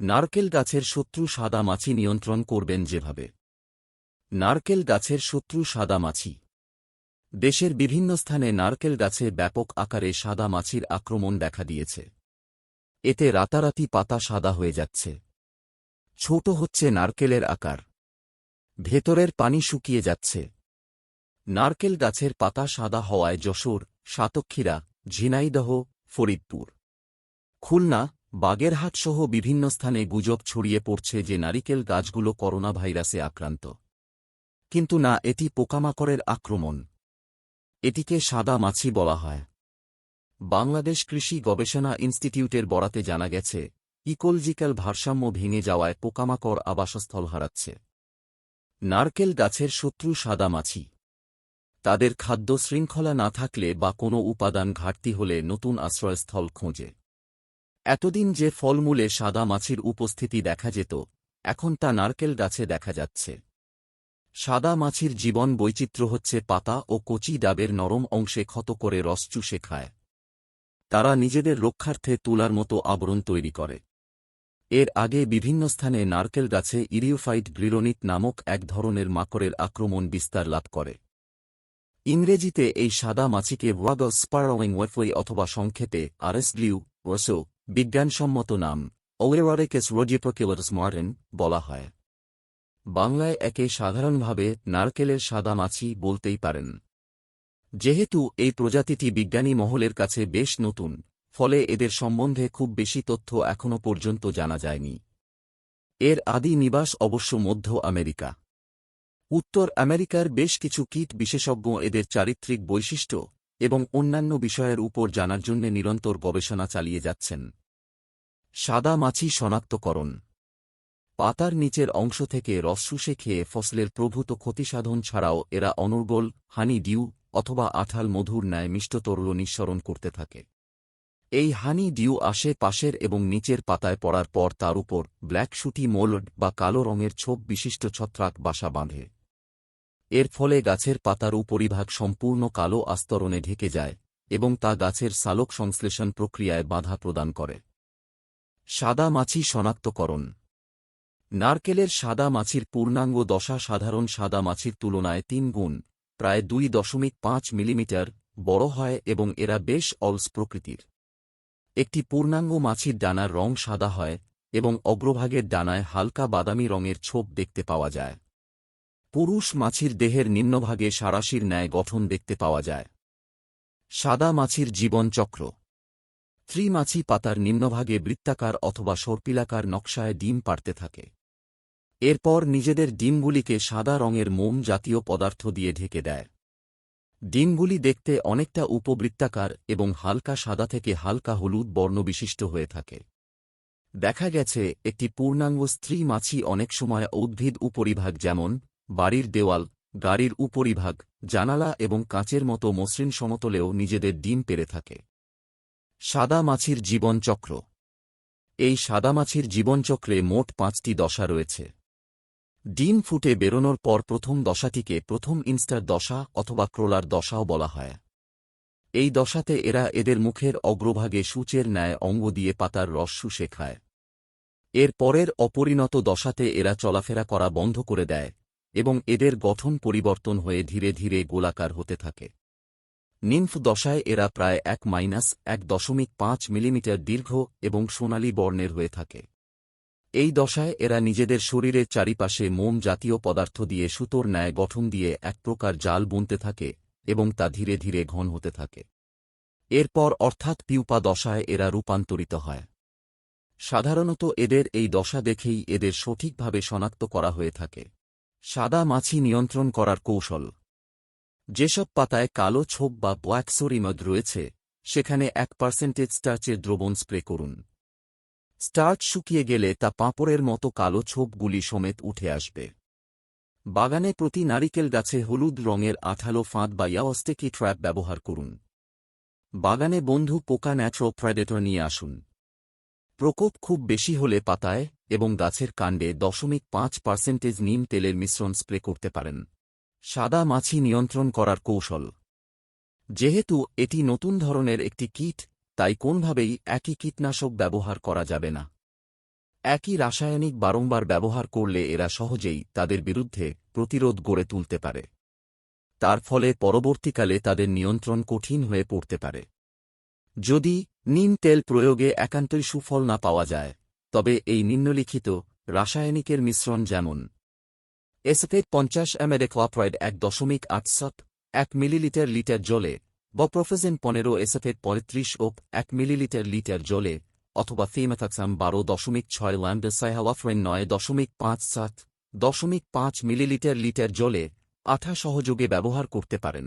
নারকেল গাছের শত্রু সাদা মাছি নিয়ন্ত্রণ করবেন যেভাবে। নারকেল গাছের শত্রু সাদা মাছি। দেশের বিভিন্ন স্থানে নারকেল গাছে ব্যাপক আকারে সাদা মাছির আক্রমণ দেখা দিয়েছে। এতে রাতারাতি পাতা সাদা হয়ে যাচ্ছে। ছোট হচ্ছে নারকেলের আকার। ভেতরের পানি শুকিয়ে যাচ্ছে। নারকেল গাছের পাতা সাদা হওয়ায় যশোর, সাতক্ষীরা, ঝিনাইদহ, ফরিদপুর। খুলনা বাগেরহাট সহ বিভিন্ন স্থানে গুজব ছড়িয়ে পড়ছে যে নারিকেল গাছগুলো করোনা ভাইরাসে আক্রান্ত। কিন্তু না, এটি পোকামাকড়ের আক্রমণ। এটিকে সাদা মাছি বলা হয়। বাংলাদেশ কৃষি গবেষণা ইনস্টিটিউটের বরাতে জানা গেছে, ইকোলজিক্যাল ভারসাম্য ভেঙে যাওয়ায় পোকামাকড় আবাসস্থল হারাচ্ছে। নারকেল গাছের শত্রু সাদা মাছি। তাদের খাদ্য শৃঙ্খলা না থাকলে বা কোনো উপাদান ঘাটতি হলে নতুন আশ্রয়স্থল খোঁজে। এতদিন যে ফলমূলে সাদা মাছির উপস্থিতি দেখা যেত, এখন তা নারকেল গাছে দেখা যাচ্ছে। সাদা মাছির জীবন বৈচিত্র্য হচ্ছে পাতা ও কচি ডাবের নরম অংশে ক্ষত করে রস চুষে খায়। তারা নিজেদের রক্ষার্থে তুলার মতো আবরণ তৈরি করে। এর আগে বিভিন্ন স্থানে নারকেল গাছে ইরিওফাইট গ্রিরোনিট নামক এক ধরনের মাকড়ের আক্রমণ বিস্তার লাভ করে। ইংরেজিতে এই সাদা মাছিকে ওয়াগ স্পারোয়িং ওয়েফওয়ে অথবা সংক্ষেপে আরএসগ্লিউ ওসো বিজ্ঞানসম্মত নাম ওয়েরারেকেস রোজিপ্রোকিলাস মার্টেন বলা হয়। বাংলায় একে সাধারণভাবে নারকেলের সাদা মাছি বলতেই পারেন। যেহেতু এই প্রজাতিটি বিজ্ঞানী মহলের কাছে বেশ নতুন, ফলে এদের সম্বন্ধে খুব বেশি তথ্য এখনও পর্যন্ত জানা যায়নি। এর আদি নিবাস অবশ্য মধ্য আমেরিকা। উত্তর আমেরিকার বেশ কিছু কীট বিশেষজ্ঞ এদের চারিত্রিক বৈশিষ্ট্য এবং অন্যান্য বিষয়ের উপর জানার জন্য নিরন্তর গবেষণা চালিয়ে যাচ্ছেন। সাদা মাছি শনাক্তকরণ। পাতার নিচের অংশ থেকে রস শুষে খেয়ে ফসলের প্রভূত ক্ষতিসাধন ছাড়াও এরা অনর্গল হানি ডিউ অথবা আঠাল মধুর ন্যায় মিষ্ট তরল নিঃসরণ করতে থাকে। এই হানি ডিউ আসে পাশের এবং নিচের পাতায় পড়ার পর তার উপর ব্ল্যাক শুটি মোল্ড বা কালো রঙের ছোপ বিশিষ্ট ছত্রাক বাসা বাঁধে। এর ফলে গাছের পাতার উপরিভাগ সম্পূর্ণ কালো আস্তরণে ঢেকে যায় এবং তা গাছের সালোক সংশ্লেষণ প্রক্রিয়ায় বাধা প্রদান করে। সাদা মাছি শনাক্তকরণ। নারকেলের সাদা মাছির পূর্ণাঙ্গ দশা সাধারণ সাদা মাছির তুলনায় তিন গুণ, প্রায় দুই দশমিক পাঁচ মিলিমিটার, বড় হয় এবং এরা বেশ অলস প্রকৃতির। একটি পূর্ণাঙ্গ মাছির ডানার রং সাদা হয় এবং অগ্রভাগের ডানায় হালকা বাদামি রঙের ছোপ দেখতে পাওয়া যায়। পুরুষ মাছির দেহের নিম্নভাগে সারাশির ন্যায় গঠন দেখতে পাওয়া যায়। সাদা মাছির জীবনচক্র ত্রিমাছি পাতার নিম্নভাগে বৃত্তাকার অথবা সর্পিলাকার নকশায় ডিম পাড়তে থাকে। এরপর নিজেদের ডিমগুলিকে সাদা রঙের মোম জাতীয় পদার্থ দিয়ে ঢেকে দেয়। ডিমগুলি দেখতে অনেকটা উপবৃত্তাকার এবং হালকা সাদা থেকে হালকা হলুদ বর্ণবিশিষ্ট হয়ে থাকে। দেখা গেছে, একটি পূর্ণাঙ্গ স্ত্রী মাছি অনেক সময় উদ্ভিদ উপরিভাগ যেমন বাড়ির দেওয়াল, গাড়ির উপরিভাগ, জানালা এবং কাঁচের মতো মসৃণ সমতলেও নিজেদের ডিম পেরে থাকে। সাদা মাছির জীবনচক্র। এই সাদা মাছির জীবনচক্রে মোট পাঁচটি দশা রয়েছে। ডিম ফুটে বেরোনোর পর প্রথম দশাটিকে প্রথম ইনস্টার দশা অথবা ক্রোলার দশাও বলা হয়। এই দশাতে এরা এদের মুখের অগ্রভাগে সূচের ন্যায় অঙ্গ দিয়ে পাতার রস শুষে খায়। এর পরের অপরিণত দশাতে এরা চলাফেরা করা বন্ধ করে দেয়। এবং এদের গঠন পরিবর্তন হয়ে ধীরে ধীরে গোলাকার হতে থাকে। নিম্ফ দশায় এরা প্রায় এক মাইনাস এক দশমিক পাঁচ মিলিমিটার দীর্ঘ এবং সোনালী বর্ণের হয়ে থাকে। এই দশায় এরা নিজেদের শরীরের চারিপাশে মোম জাতীয় পদার্থ দিয়ে সুতোর ন্যায় গঠন দিয়ে এক প্রকার জাল বুনতে থাকে এবং তা ধীরে ধীরে ঘন হতে থাকে। এরপর অর্থাৎ পিউপা দশায় এরা রূপান্তরিত হয়। সাধারণত এদের এই দশা দেখেই এদের সঠিকভাবে শনাক্ত করা হয়ে থাকে। সাদা মাছি নিয়ন্ত্রণ করার কৌশল। যেসব পাতায় কালো ছোপ বা ব্ল্যাকসোরিমদ রয়েছে, সেখানে এক পার্সেন্টেজ স্টার্চের দ্রবণ স্প্রে করুন। স্টার্চ শুকিয়ে গেলে তা পাঁপড়ের মতো কালো ছোপগুলি সমেত উঠে আসবে। বাগানে প্রতি নারিকেল গাছে হলুদ রঙের আঠালো ফাঁদ বা ইয়াওস্টেকি ট্র্যাপ ব্যবহার করুন। বাগানে বন্ধু পোকা ন্যাচুরাল প্রেডেটর নিয়ে আসুন। প্রকোপ খুব বেশি হলে পাতায় এবং গাছের কাণ্ডে দশমিক পাঁচ পার্সেন্টেজ নিম তেলের মিশ্রণ স্প্রে করতে পারেন। সাদা মাছি নিয়ন্ত্রণ করার কৌশল। যেহেতু এটি নতুন ধরনের একটি কীট, তাই কোনভাবেই একই কীটনাশক ব্যবহার করা যাবে না। একই রাসায়নিক বারংবার ব্যবহার করলে এরা সহজেই তাদের বিরুদ্ধে প্রতিরোধ গড়ে তুলতে পারে। তার ফলে পরবর্তীকালে তাদের নিয়ন্ত্রণ কঠিন হয়ে পড়তে পারে। যদি নিম তেল প্রয়োগে একান্তই সুফল না পাওয়া যায় তবে এই নিম্নলিখিত রাসায়নিকের মিশ্রণ যেমন এসেটেট পঞ্চাশ এমএডে ক্লপ্রয়েড এক দশমিক আট এক মিলিলিটার লিটার জলে, বপ্রফেজেন পনেরো এসেটেট পঁয়ত্রিশ ও এক মিলিলিটার লিটার জলে, অথবা ফিমেথাক্সাম বারো দশমিক ছয় ল্যান্ডাসাইহাওয়াফ্রেন নয় দশমিক পাঁচ সাত, দশমিক পাঁচ মিলিলিটার লিটার জলে আঠা সহযোগে ব্যবহার করতে পারেন।